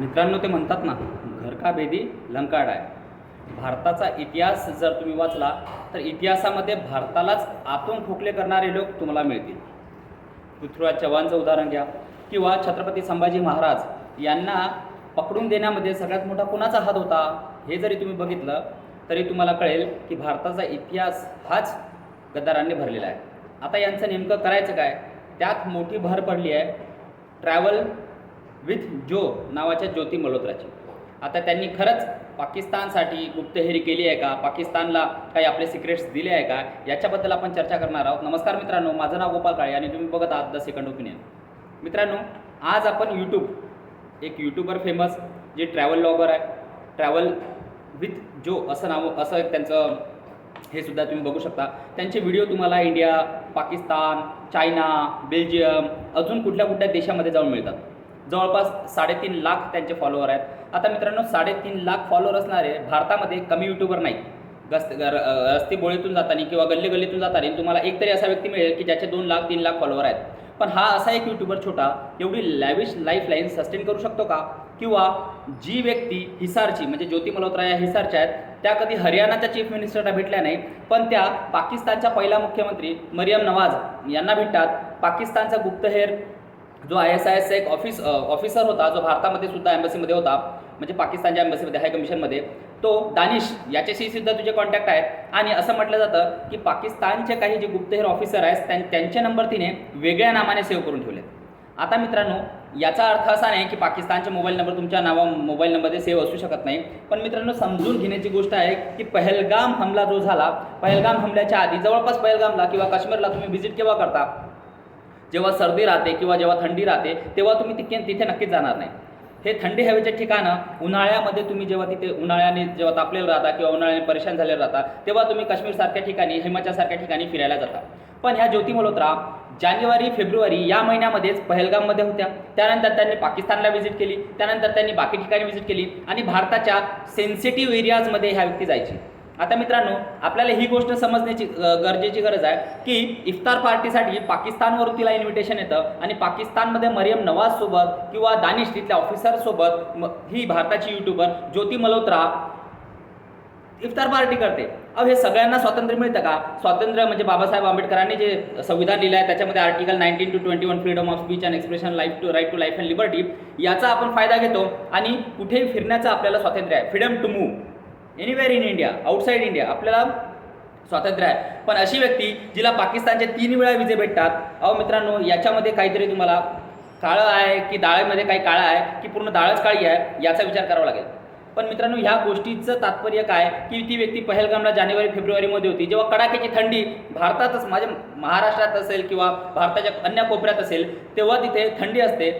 मित्रांनो ते म्हणतात ना घर का बेदी लंकाड आहे. भारताचा इतिहास जर तुम्ही वाचला तर इतिहासामध्ये भारतालाच आतून खोकले करणारे लोक तुम्हाला मिळतील. पृथ्वीराज चव्हाणचं उदाहरण घ्या किंवा छत्रपती संभाजी महाराज यांना पकडून देण्यामध्ये सगळ्यात मोठा कुणाचा हात होता हे जरी तुम्ही बघितलं तरी तुम्हाला कळेल की भारताचा इतिहास हाच गद्दारांनी भरलेला आहे. आता यांचं नेमकं करायचं काय? त्यात मोठी भर पडली आहे. ट्रॅव्हल विथ जो नावाच्या ज्योती मल्होत्राची. आता त्यांनी खरंच पाकिस्तानसाठी गुप्तहेरी केली आहे का? पाकिस्तानला काही आपले सिक्रेट्स दिले आहे का? याच्याबद्दल आपण चर्चा करणार आहोत. नमस्कार मित्रांनो माझं नाव गोपाल काळे आणि तुम्ही बघत आहात द सेकंड ओपिनियन मित्रांनो आज आपण यूट्यूब एक यूट्यूबर फेमस जे ट्रॅव्हल लॉगर आहे ट्रॅव्हल विथ जो असं नाव असं एक त्यांचं हे सुद्धा तुम्ही बघू शकता. त्यांचे व्हिडिओ तुम्हाला इंडिया पाकिस्तान चायना बेल्जियम अजून कुठल्या कुठल्या देशामध्ये जाऊन मिळतात. जवळपास साडेतीन लाख त्यांचे फॉलोअर आहेत. आता मित्रांनो साडेतीन लाख फॉलोअर असणारे भारतामध्ये कमी युट्यूबर नाही गस्त गर- रस्ते बोळीतून जाताना किंवा गल्ली गल्लीतून जाताना तुम्हाला एक तरी असा व्यक्ती मिळेल की ज्याचे दोन लाख तीन लाख फॉलोअर आहेत. पण हा असा एक युट्यूबर छोटा एवढी लॅविश लाईफ लाईन सस्टेन करू शकतो का? किंवा जी व्यक्ती हिसारची म्हणजे ज्योती मल्होत्रा या हिसारच्या आहेत त्या कधी हरियाणाच्या चीफ मिनिस्टरला भेटल्या नाही पण त्या पाकिस्तानच्या पहिला मुख्यमंत्री मरियम नवाज यांना भेटतात. पाकिस्तानचा गुप्तहेर जो आय एस आय एसचा एक ऑफिस ऑफिसर होता जो भारतामध्ये सुद्धा एम्बसीमध्ये होता म्हणजे पाकिस्तानच्या एम्बसीमध्ये हाय कमिशनमध्ये तो दानिश याच्याशी सुद्धा तुझे कॉन्टॅक्ट आहेत. आणि असं म्हटलं जातं की पाकिस्तानचे काही जे गुप्तहेर ऑफिसर आहेत त्यां त्यांचे नंबर तिने वेगळ्या नामाने सेव्ह करून ठेवलेत. आता मित्रांनो याचा अर्थ असा नाही की पाकिस्तानचे मोबाईल नंबर तुमच्या नावा मोबाईल नंबरमध्ये सेव्ह असू शकत नाही. पण मित्रांनो समजून घेण्याची गोष्ट आहे की पहलगाम हमला जो झाला पहलगाम हमल्याच्या आधी जवळपास पहलगामला किंवा काश्मीरला तुम्ही व्हिजिट केव्हा करता? जेव्हा सर्दी राहते किंवा जेव्हा थंडी राहते तेव्हा तुम्ही तिथे तिथे नक्कीच जाणार नाही. हे थंडी हवेचे ठिकाणं उन्हाळ्यामध्ये तुम्ही जेव्हा तिथे उन्हाळ्याने जेव्हा तापलेलं राहता किंवा उन्हाळ्याने परेशान झालेलं राहता तेव्हा तुम्ही काश्मीरसारख्या ठिकाणी हिमाचलसारख्या ठिकाणी फिरायला जाता. पण ह्या ज्योती मल्होत्रा जानेवारी फेब्रुवारी या महिन्यामध्येच पहलगाममध्ये होत्या. त्यानंतर त्यांनी पाकिस्तानला व्हिजिट केली. त्यानंतर त्यांनी बाकी ठिकाणी व्हिजिट केली. आणि भारताच्या सेन्सिटिव्ह एरियाजमध्ये ह्या व्यक्ती जायची. आता मित्रांनो आपल्याला ही गोष्ट समजण्याची गरजेची गरज आहे की इफ्तार पार्टीसाठी पाकिस्तानवरून तिला इन्व्हिटेशन येतं आणि पाकिस्तानमध्ये मरियम नवाजसोबत किंवा दानिश तिथल्या ऑफिसरसोबत ही भारताची युट्यूबर ज्योती मल्होत्रा इफ्तार पार्टी करते. अहो हे सगळ्यांना स्वातंत्र्य मिळतं का? स्वातंत्र्य म्हणजे बाबासाहेब आंबेडकरांनी जे संविधान लिहिलं आहे त्याच्यामध्ये article nineteen to twenty one freedom of speech and expression life to right to life and liberty याचा आपण फायदा घेतो आणि कुठेही फिरण्याचं आपल्याला स्वातंत्र्य आहे. Freedom to move anywhere in India outside India आपल्याला स्वातंत्र्य आहे. पण अशी व्यक्ती जिला पाकिस्तानचे तीन वेळा विजे भेटतात. अहो मित्रांनो याच्यामध्ये काहीतरी तुम्हाला काळं आहे की डाळीमध्ये काही काळं आहे की पूर्ण डाळच काळी आहे याचा विचार करावा लागेल. पण मित्रांनो ह्या गोष्टीचं तात्पर्य काय? की ती व्यक्ती पहलगामला जानेवारी फेब्रुवारीमध्ये होती. जेव्हा कडाक्याची थंडी भारतातच माझ्या महाराष्ट्रात असेल किंवा भारताच्या अन्य कोपऱ्यात असेल तेव्हा तिथे थंडी असते.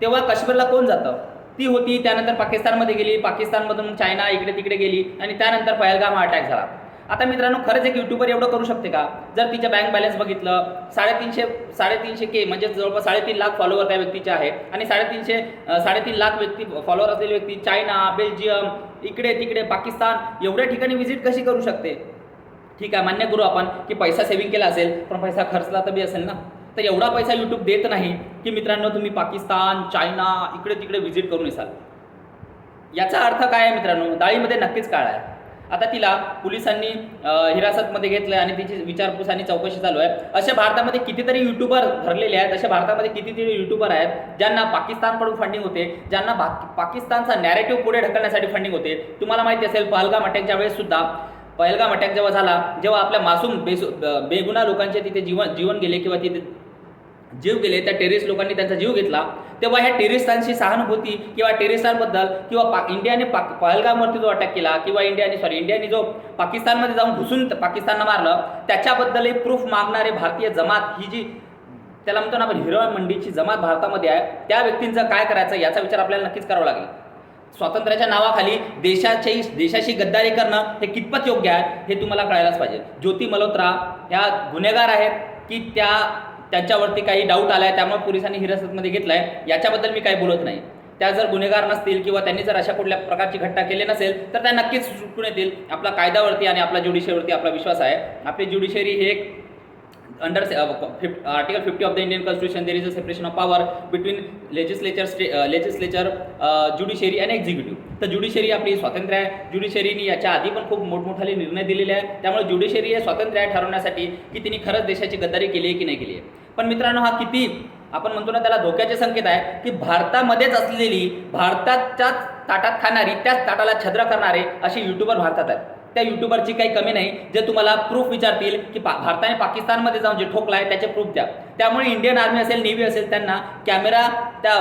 तेव्हा काश्मीरला कोण जातं? ती होती त्यानंतर पाकिस्तानमध्ये गेली पाकिस्तानमधून चायना इकडे तिकडे गेली आणि त्यानंतर पहलगाम हा अटॅक झाला. आता मित्रांनो खरंच एक युट्यूबर एवढं करू शकते का? जर तिच्या बँक बॅलन्स बघितलं साडेतीनशे साडेतीनशे के म्हणजे जवळपास साडेतीन लाख फॉलोअर त्या व्यक्तीचे आहे आणि साडेतीनशे साडेतीन लाख व्यक्ती फॉलोअर असलेली व्यक्ती चायना बेल्जियम इकडे तिकडे पाकिस्तान एवढ्या ठिकाणी व्हिजिट कशी करू शकते? ठीक आहे मान्य करू आपण की पैसा सेव्हिंग केला असेल पण पैसा खर्चला तर बी असेल ना? तर एवढा पैसा यूट्यूब देत नाही की मित्रांनो तुम्ही पाकिस्तान चायना इकडे तिकडे व्हिजिट करून येसाल. याचा अर्थ काय आहे मित्रांनो? डाळीमध्ये नक्कीच काळ आहे. आता तिला पोलिसांनी हिरासतमध्ये घेतलं आणि तिची विचारपूस आणि चौकशी चालू आहे. असे भारतामध्ये कितीतरी युट्यूबर भरलेले आहेत असे भारतामध्ये कितीतरी युट्यूबर आहेत ज्यांना पाकिस्तानकडून फंडिंग होते ज्यांना भा पाकिस्तानचा नॅरेटिव्ह पुढे ढकलण्यासाठी फंडिंग होते. तुम्हाला माहिती असेल पहलगाम अटॅकच्या वेळेस सुद्धा पहलगाम अटॅक जेव्हा झाला जेव्हा आपल्या मासूम बेसु बेगुना लोकांचे तिथे जीवन जीवन गेले किंवा तिथे जीव गेले त्या टेरिस लोकांनी त्यांचा जीव घेतला तेव्हा ह्या टेरिस्टांची सहानुभूती किंवा टेरिस्टांबद्दल किंवा पा इंडियाने पाक पहलगामवरती जो अटॅक केला किंवा इंडियाने सॉरी इंडियाने जो पाकिस्तानमध्ये जाऊन घुसून पाकिस्तानला मारलं त्याच्याबद्दलही प्रूफ मागणारे भारतीय जमात ही जी त्याला म्हणतो ना आपण हिरवळ मंडीची जमात भारतामध्ये आहे त्या व्यक्तींचं काय करायचं याचा विचार आपल्याला नक्कीच करावा लागेल. स्वातंत्र्याच्या नावाखाली देशाची देशाशी गद्दारी करणं हे कितपत योग्य आहे हे तुम्हाला कळायलाच पाहिजे. ज्योती मल्होत्रा ह्या गुन्हेगार आहेत की त्या त्यांच्यावरती काही डाऊट आला आहे त्यामुळे पोलिसांनी हिरासतमध्ये घेतलं आहे याच्याबद्दल मी काही बोलत नाही. त्या जर गुन्हेगार नसतील किंवा त्यांनी जर अशा कुठल्या प्रकारची घटना केली नसेल तर त्या नक्कीच सुटून येतील. आपला कायद्यावरती आणि आपल्या ज्युडिशरीवरती आपला विश्वास आहे. आपली ज्युडिशरी हे एक under uh, fif- article 50 of the indian constitution there is a separation of power between legislature sta- uh, legislature uh, judiciary and executive. तर ज्युडिशरी आपली स्वातंत्र्य आहे. ज्युडिशरीनी याच्या आधी पण खूप मोठमोठाले निर्णय दिलेले आहे त्यामुळे ज्युडिशरी हे स्वातंत्र्य आहे ठरवण्यासाठी की तिने खरंच देशाची गद्दारी केली आहे की नाही केली आहे. पण मित्रांनो हा किती आपण म्हणतो ना त्याला धोक्याचे संकेत आहे की भारतामध्येच असलेली भारताच्याच ताटात खाणारी त्याच ताटाला छद्र करणारे असे युट्यूबर भारतात आहेत. त्या युट्यूबरची काही कमी नाही जे तुम्हाला प्रूफ विचारतील की पा भारताने पाकिस्तानमध्ये जाऊन जे ठोकला आहे त्याचे प्रूफ द्या. त्यामुळे इंडियन आर्मी असेल नेव्ही असेल त्यांना कॅमेरा त्या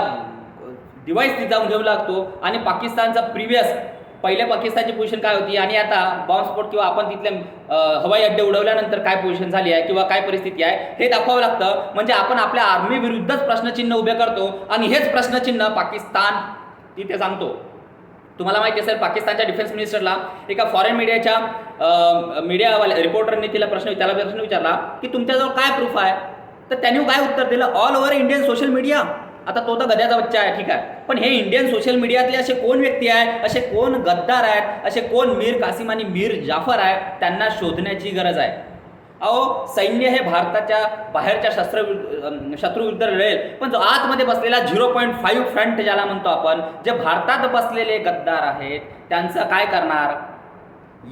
डिव्हाइस जाऊन घेऊ लागतो. आणि पाकिस्तानचा प्रिव्हियस पहिल्या पाकिस्तानची पोझिशन काय होती? आणि आता बॉम्बस्फोट किंवा आपण तिथले हवाई अड्डे उडवल्यानंतर काय पोझिशन झाली आहे किंवा काय परिस्थिती आहे हे दाखवावं लागतं. म्हणजे आपण आपल्या आर्मी विरुद्धच प्रश्नचिन्ह उभे करतो. आणि हेच प्रश्नचिन्ह पाकिस्तान तिथे सांगतो. तुम्हाला माहिती असेल पाकिस्तानच्या डिफेन्स मिनिस्टरला एका फॉरेन मीडियाच्या मीडियावाल्या रिपोर्टरने तिला प्रश्न त्याला प्रश्न विचारला की तुमच्याजवळ काय प्रूफ आहे? तर त्यांनी काय उत्तर दिलं? All over Indian social media आता तो तर गद्याचा बच्चा आहे ठीक आहे. पण हे इंडियन सोशल मीडियातले असे कोण व्यक्ती आहे असे कोण गद्दार आहेत? असे कोण मीर कासिम आणि मीर जाफर आहे त्यांना शोधण्याची गरज आहे. अहो सैन्य हे भारताच्या बाहेरच्या शस्त्र अं, शत्रूविरुद्ध लढेल. पण जो आतमध्ये बसलेला झिरो पॉईंट फाईव्ह फ्रंट ज्याला म्हणतो आपण जे भारतात बसलेले गद्दार आहेत त्यांचं काय करणार?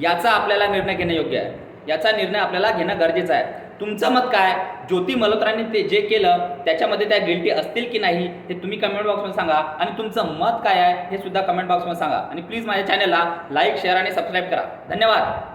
याचा आपल्याला निर्णय घेणं योग्य आहे. याचा निर्णय आपल्याला घेणं गरजेचं आहे. तुमचं मत काय? ज्योती मल्होत्रांनी ते जे केलं त्याच्यामध्ये त्या गिल्टी असतील की नाही हे तुम्ही कमेंट बॉक्समध्ये सांगा. आणि तुमचं मत काय आहे हे सुद्धा कमेंट बॉक्समध्ये सांगा. आणि प्लीज माझ्या चॅनलला लाईक शेअर आणि सबस्क्राईब करा. धन्यवाद.